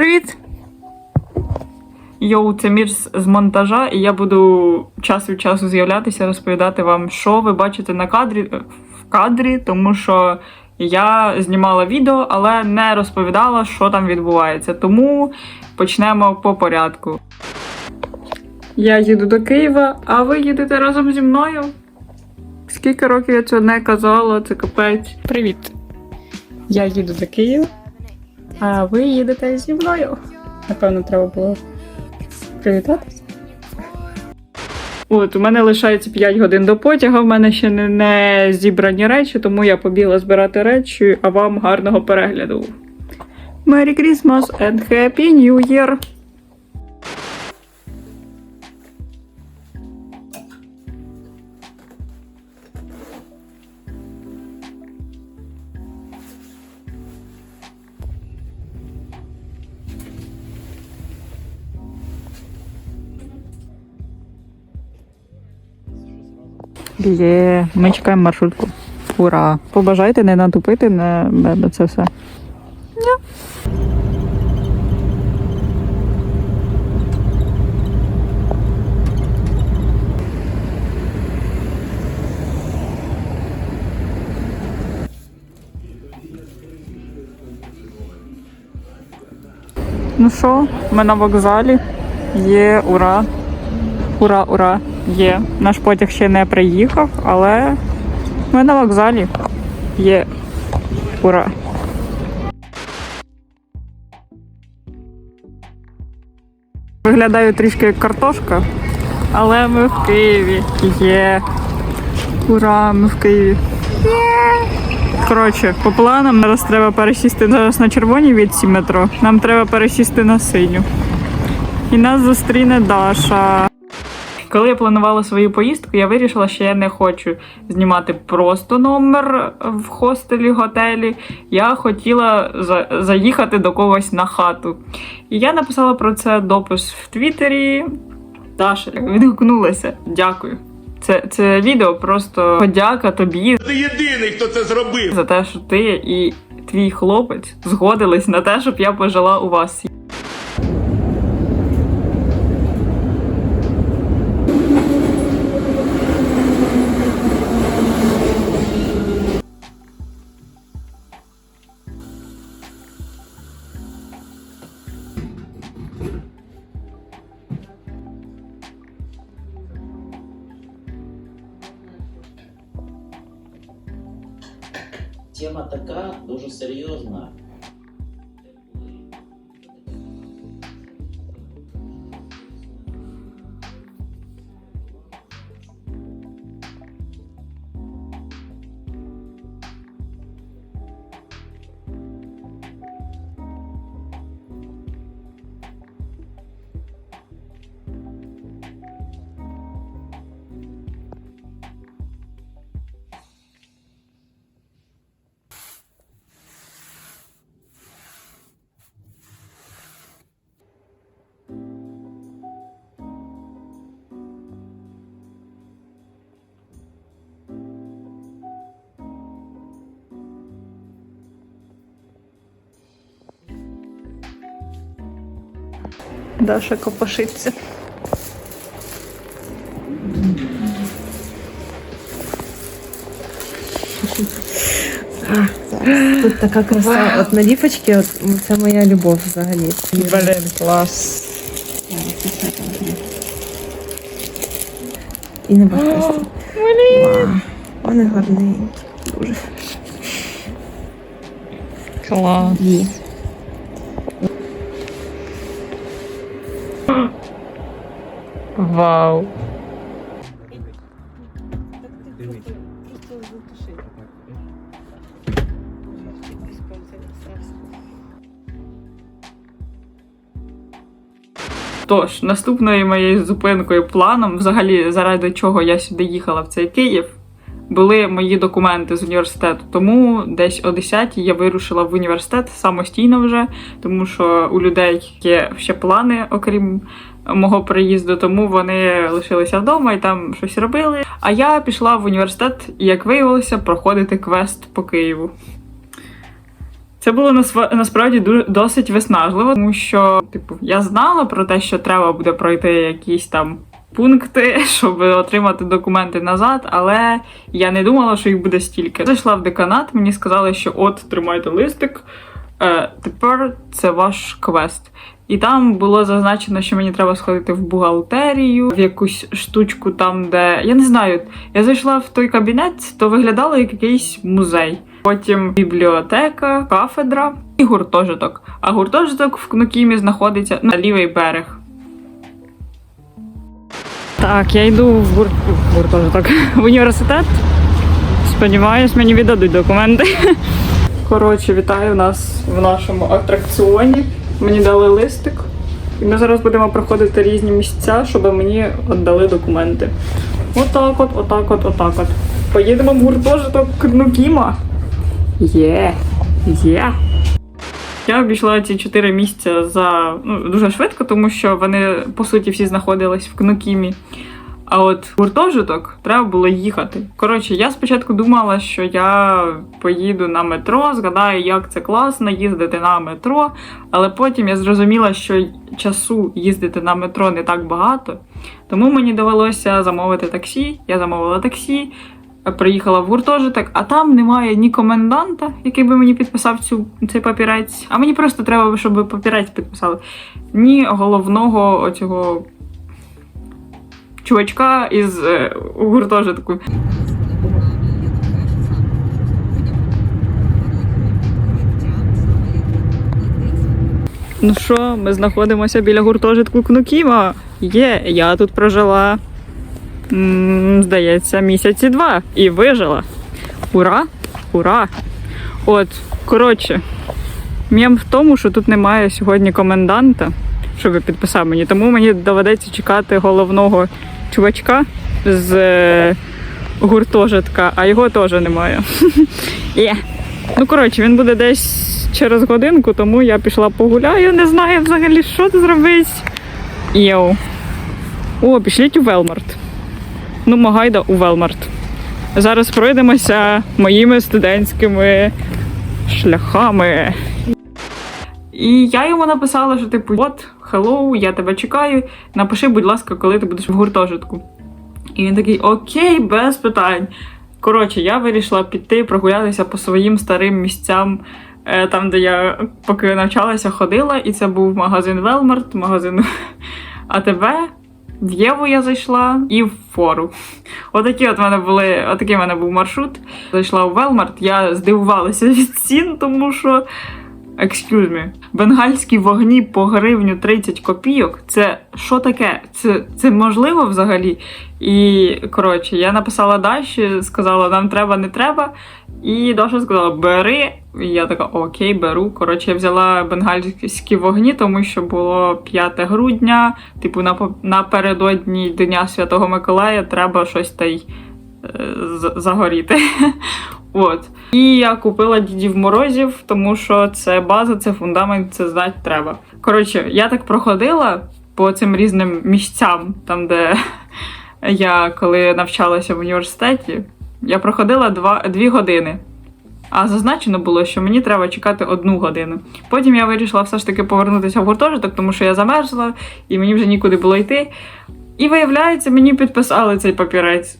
Привіт! Йоу, це Мір з монтажа, і я буду час від часу з'являтися, розповідати вам, що ви бачите на кадрі в кадрі, тому що я знімала відео, але не розповідала, що там відбувається. Тому почнемо по порядку. Я їду до Києва, а ви їдете разом зі мною? Скільки років я цього не казала, це капець. Привіт. Я їду до Києва, а ви їдете зі мною. Напевно, треба було привітатися. От, у мене лишається 5 годин до потяга, в мене ще не, не зібрані речі, тому я побігла збирати речі, а вам гарного перегляду. Merry Christmas and Happy New Year! Є, ми чекаємо маршрутку. Ура! Побажайте не натупити на, на це все. Ну що, ми на вокзалі. Є, ура. Ура, ура! Є. Наш потяг ще не приїхав, але ми на вокзалі. Є. Ура! Виглядаю трішки як картошка, але ми в Києві. Є. Ура! Ми в Києві. Коротше, по планам зараз треба пересісти зараз на червоній відсі метро. Нам треба пересісти на синю. І нас зустріне Даша. Коли я планувала свою поїздку, я вирішила, що я не хочу знімати просто номер в хостелі, готелі. Я хотіла за- заїхати до когось на хату. І я написала про це допис в Твіттері. Даша відгукнулася. Дякую. Це, це відео просто подяка тобі Ти єдиний, хто це зробив. за те, що ти і твій хлопець згодились на те, щоб я пожила у вас. Серйозна. Даша копошиться. Тут така краса. От наліпочки, от це моя любов взагалі. Блин, клас. І не. Вау. Вони гарненькі. Дуже. Клас. Вау. Тож, наступною моєю зупинкою планом, взагалі, заради чого я сюди їхала в цей Київ, були мої документи з університету. Тому десь о 10 я вирушила в університет самостійно вже, тому що у людей є ще плани, окрім мого приїзду, тому вони лишилися вдома і там щось робили. А я пішла в університет і, як виявилося, проходити квест по Києву. Це було насправді досить виснажливо, тому що, типу, я знала про те, що треба буде пройти якісь там пункти, щоб отримати документи назад, але я не думала, що їх буде стільки. Зайшла в деканат, мені сказали, що от тримайте листик. Е, тепер це ваш квест. І там було зазначено, що мені треба сходити в бухгалтерію, в якусь штучку там, де я не знаю. Я зайшла в той кабінет, то виглядало як якийсь музей. Потім бібліотека, кафедра і гуртожиток. А гуртожиток в Кнокімі знаходиться на лівий берег. Так, я йду в гур... гуртожиток в університет. Сподіваюсь, мені віддадуть документи. Коротше, вітаю нас в нашому атракціоні. Мені дали листик. І ми зараз будемо проходити різні місця, щоб мені віддали документи. Отак от, отак от, отак от. Поїдемо в гуртожиток Кнукіма. Є, є. Я обійшла ці чотири місця за ну, дуже швидко, тому що вони по суті всі знаходились в Кнокімі. А от гуртожиток треба було їхати. Коротше, я спочатку думала, що я поїду на метро, згадаю, як це класно їздити на метро. Але потім я зрозуміла, що часу їздити на метро не так багато. Тому мені довелося замовити таксі. Я замовила таксі, приїхала в гуртожиток, а там немає ні коменданта, який би мені підписав цю, цей папірець. А мені просто треба, щоб папірець підписали. Ні головного оцього чувачка із е, гуртожитку. Ну що, ми знаходимося біля гуртожитку Кнукіма. Є, я тут прожила, м, здається, місяці два і вижила. Ура! Ура! От, коротше, мєм в тому, що тут немає сьогодні коменданта, щоб підписав мені, тому мені доведеться чекати головного чувачка з е, гуртожитка, а його теж немає. Є. Ну, коротше, він буде десь через годинку, тому я пішла погуляю, не знаю взагалі, що тут зробити. Йоу. О, пішліть у Велмарт. Ну, Магайда у Велмарт. Зараз пройдемося моїми студентськими шляхами. І я йому написала, що типу, от, hello, я тебе чекаю. Напиши, будь ласка, коли ти будеш в гуртожитку. І він такий, окей, без питань. Коротше, я вирішила піти прогулятися по своїм старим місцям, е, там, де я поки навчалася, ходила, і це був магазин Велмарт, магазин АТБ. В Єву я зайшла і в фору. Отакі от мене були, отакий в мене був маршрут. Зайшла у Велмарт, я здивувалася від цін, тому що Excuse me. Бенгальські вогні по гривню 30 копійок. Це що таке? Це, це можливо взагалі? І коротше, я написала Даші, сказала, нам треба, не треба. І Даша сказала, бери. І я така, окей, беру. Коротше, я взяла бенгальські вогні, тому що було 5 грудня, типу, напередодні Дня Святого Миколая треба щось та й загоріти. От. І я купила дідів морозів, тому що це база, це фундамент, це знати треба. Коротше, я так проходила по цим різним місцям, там, де я коли навчалася в університеті, я проходила два, дві години. А зазначено було, що мені треба чекати одну годину. Потім я вирішила все ж таки повернутися в гуртожиток, тому що я замерзла і мені вже нікуди було йти. І виявляється, мені підписали цей папірець.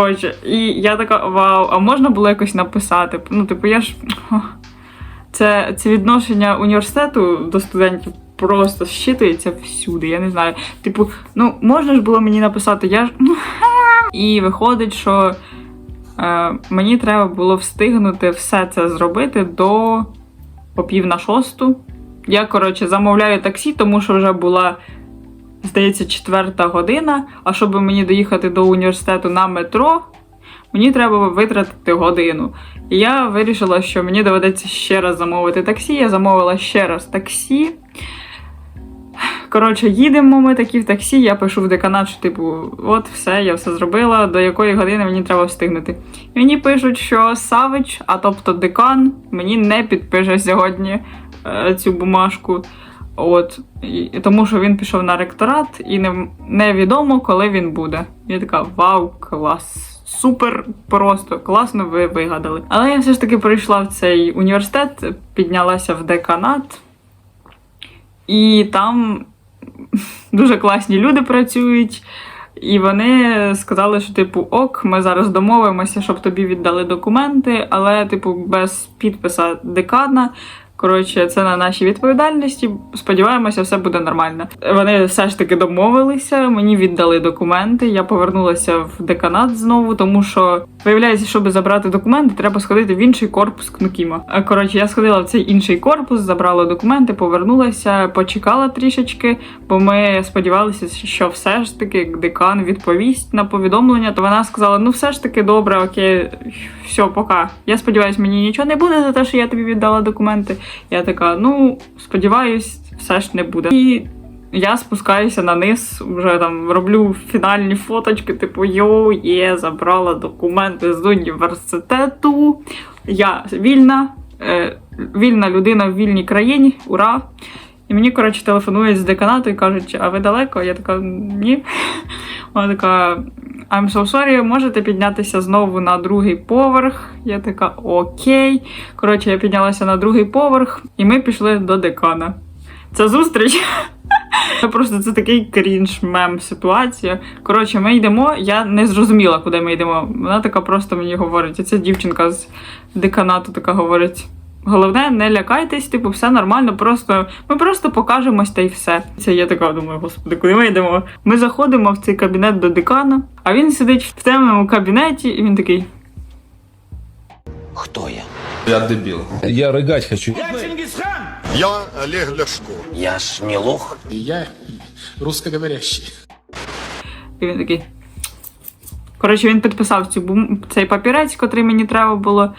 Коротше, і я така, вау, а можна було якось написати? Ну, типу, я ж. Це, це відношення університету до студентів просто щитується всюди. Я не знаю. Типу, ну можна ж було мені написати, я ж. І виходить, що е, мені треба було встигнути все це зробити до по пів на шосту. Я, коротше, замовляю таксі, тому що вже була здається, четверта година. А щоб мені доїхати до університету на метро, мені треба витратити годину. І я вирішила, що мені доведеться ще раз замовити таксі. Я замовила ще раз таксі. Коротше, їдемо ми такі в таксі. Я пишу в деканат, що типу, от все, я все зробила, до якої години мені треба встигнути. І мені пишуть, що Савич, а тобто декан, мені не підпише сьогодні е, цю бумажку. От, і, тому що він пішов на ректорат, і не, невідомо, коли він буде. Я така, вау, клас! Супер просто класно ви вигадали. Але я все ж таки прийшла в цей університет, піднялася в деканат, і там дуже класні люди працюють. І вони сказали, що типу, ок, ми зараз домовимося, щоб тобі віддали документи, але, типу, без підписа декана. Коротше, це на нашій відповідальності. Сподіваємося, все буде нормально. Вони все ж таки домовилися, мені віддали документи. Я повернулася в деканат знову, тому що виявляється, щоб забрати документи, треба сходити в інший корпус КНУКІМа. Коротше, я сходила в цей інший корпус, забрала документи, повернулася, почекала трішечки, бо ми сподівалися, що все ж таки декан відповість на повідомлення. То вона сказала: ну все ж таки добре, окей, все, пока. Я сподіваюся, мені нічого не буде за те, що я тобі віддала документи. Я така, ну сподіваюсь, все ж не буде. І я спускаюся на низ, вже там роблю фінальні фоточки, типу йоу, є, забрала документи з університету. Я вільна, е, вільна людина в вільній країні. Ура! І мені, коротше, телефонують з деканату і кажуть, а ви далеко? Я така, ні. Вона така. I'm so sorry, можете піднятися знову на другий поверх. Я така окей. Коротше, я піднялася на другий поверх, і ми пішли до декана. Це зустріч. Просто це такий крінж мем ситуація. Коротше, ми йдемо. Я не зрозуміла, куди ми йдемо. Вона така просто мені говорить. Ця дівчинка з деканату така говорить. Головне, не лякайтесь, типу, все нормально, просто ми просто покажемось та й все. Це я така думаю, господи, куди ми йдемо? Ми заходимо в цей кабінет до декана, а він сидить в темному кабінеті, і він такий. Хто я? Я дебіл. Я рыгать хочу. Я Олег Ляшко. Я ж не лох. И я русскоговорящий. І він такий. Коротше, він підписав цю бум... цей папірець, котрий мені треба було.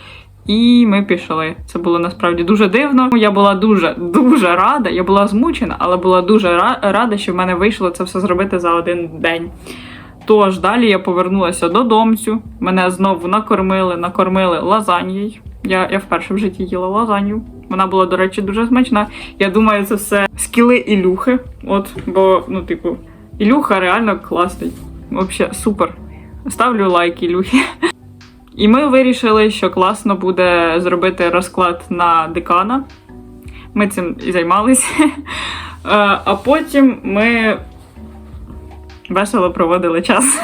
І ми пішли. Це було насправді дуже дивно. Я була дуже дуже рада. Я була змучена, але була дуже рада, що в мене вийшло це все зробити за один день. Тож далі я повернулася додомцю. Мене знову накормили, накормили лазаньєю. Я, я вперше в житті їла лазанью. Вона була, до речі, дуже смачна. Я думаю, це все скіли Ілюхи. От, бо, ну, типу, Ілюха реально класний. Взагалі, супер. Ставлю лайк Ілюхі. І ми вирішили, що класно буде зробити розклад на декана. Ми цим і займалися. Е, А потім ми весело проводили час.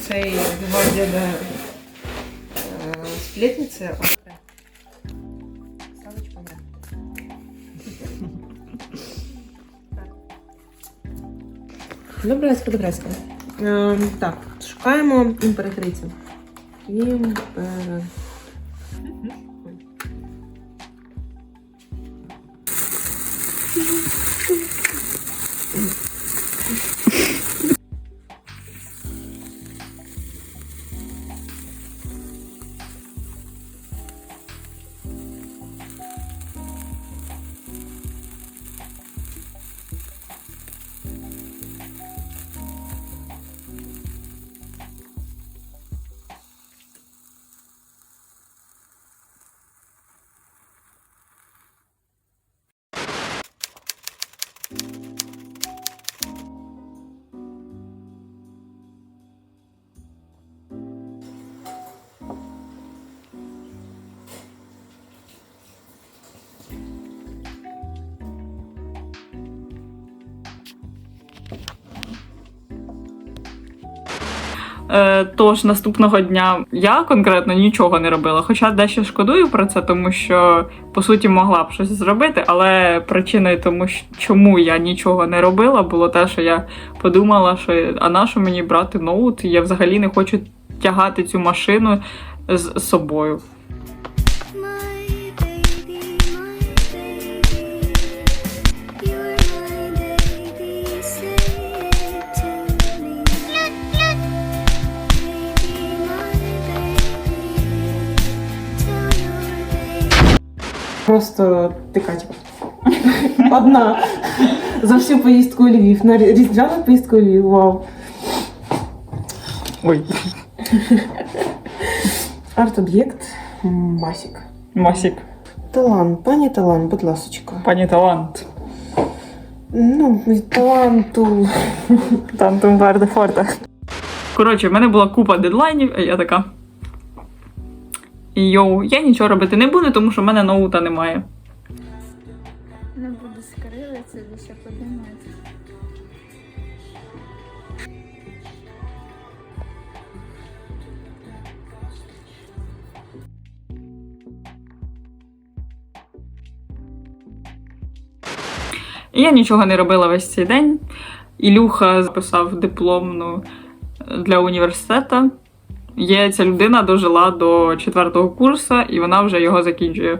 Цей два діда е, Добре, подобрайська. Е, так, шукаємо імператрицю. Імпера... тож наступного дня я конкретно нічого не робила. Хоча дещо шкодую про це, тому що по суті могла б щось зробити, але причиною тому, чому я нічого не робила, було те, що я подумала, що а на що мені брати ноут? Я взагалі не хочу тягати цю машину з собою. Просто така, типу, одна за всю поїздку у Львів. На рі- різдвяну поїздку у Львів, вау. Ой, Арт-об'єкт Масік. Масік, Талант, пані талант, будь ласочка. пані талант. Ну, таланту. Тантум Верде Форте. Коротше, в мене була купа дедлайнів, а я така. Йоу, я нічого робити не буду, тому що в мене ноута немає. Не буду скрилитися, ще подумати. Я нічого не робила весь цей день. Ілюха записав дипломну для університету. Є ця людина дожила до четвертого курсу, і вона вже його закінчує.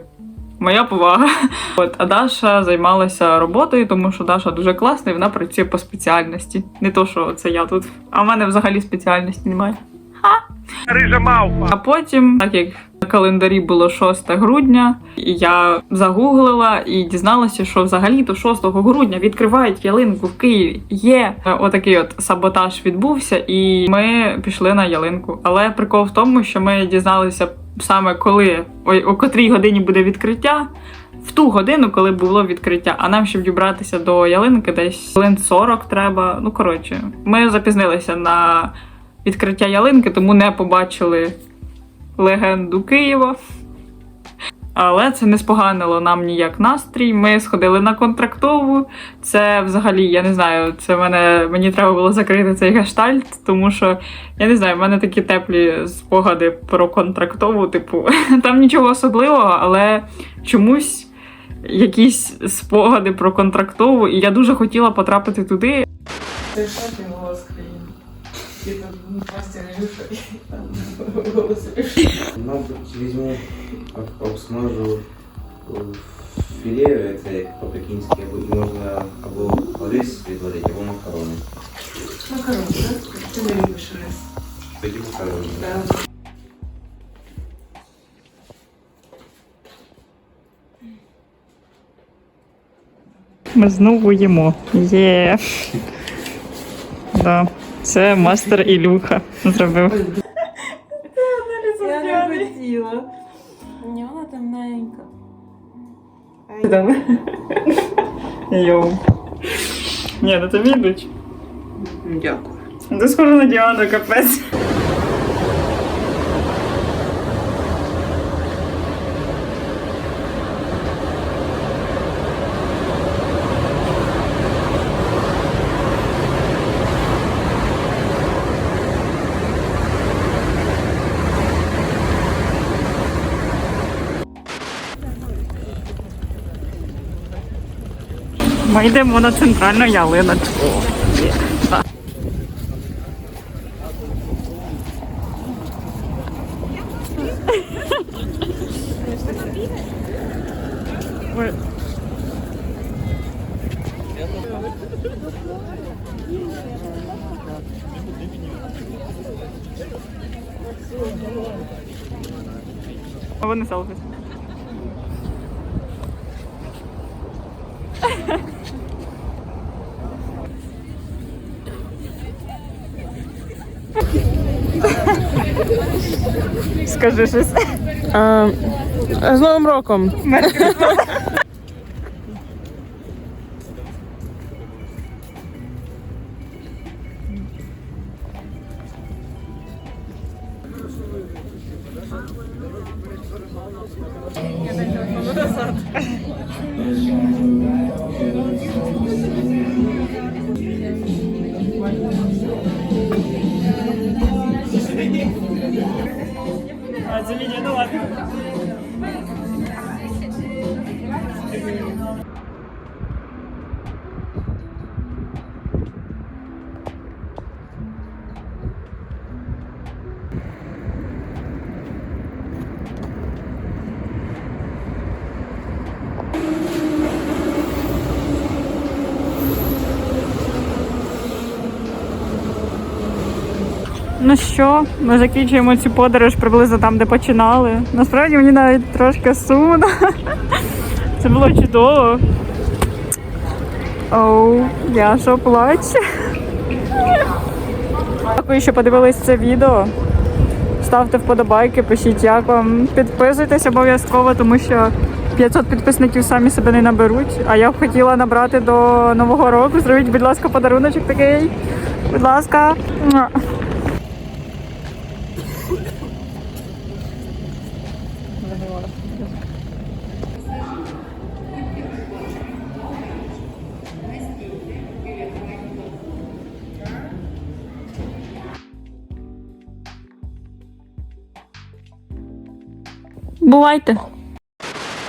Моя повага. От, а Даша займалася роботою, тому що Даша дуже класна і вона працює по спеціальності. Не то, що це я тут. А в мене взагалі спеціальності немає. Ха! Рижа мавпа. А потім, так як на календарі було 6 грудня, і я загуглила і дізналася, що взагалі-то 6 грудня відкривають ялинку в Києві. Є Е, отакий от саботаж відбувся, і ми пішли на ялинку. Але прикол в тому, що ми дізналися саме коли, ой, о котрій годині буде відкриття. В ту годину, коли було відкриття, а нам, щоб дібратися до ялинки, десь хвилин 40 треба. Ну коротше, ми запізнилися на відкриття ялинки, тому не побачили легенду Києва. Але це не споганило нам ніяк настрій. Ми сходили на контрактову. Це взагалі, я не знаю, це мене мені треба було закрити цей гештальт, тому що я не знаю, в мене такі теплі спогади про контрактову. Типу, там нічого особливого, але чомусь якісь спогади про контрактову, і я дуже хотіла потрапити туди. Шеф і Настя Ілюша, і там голос Ілюша. Мабуть, візьму, об- обсмажу е, філе, це як по-пекінськи, або і можна або рис відварити, або макарони. Макарон, так? Ти не любиш рис. Тоді макарони. Ми знову їмо. Є. Да. Це мастер Ілюха зробив. Я не хотіла. Ні, вона темненька. Йоу. Ні, ну тобі йдуть. Дякую. Ти схожа на Діану, капець. Ми йдемо на центральну ялиночку. Вони селфі. Скажи щось. А, з Новим роком! А, це ну ладно. Ну що, ми закінчуємо цю подорож приблизно там, де починали. Насправді мені навіть трошки сумно. Це було чудово. Оу, я що плачу. Дякую, що подивились це відео. Ставте вподобайки, пишіть як вам. Підписуйтесь обов'язково, тому що 500 підписників самі себе не наберуть. А я б хотіла набрати до Нового року. Зробіть, будь ласка, подаруночок такий. Будь ласка. Бувайте!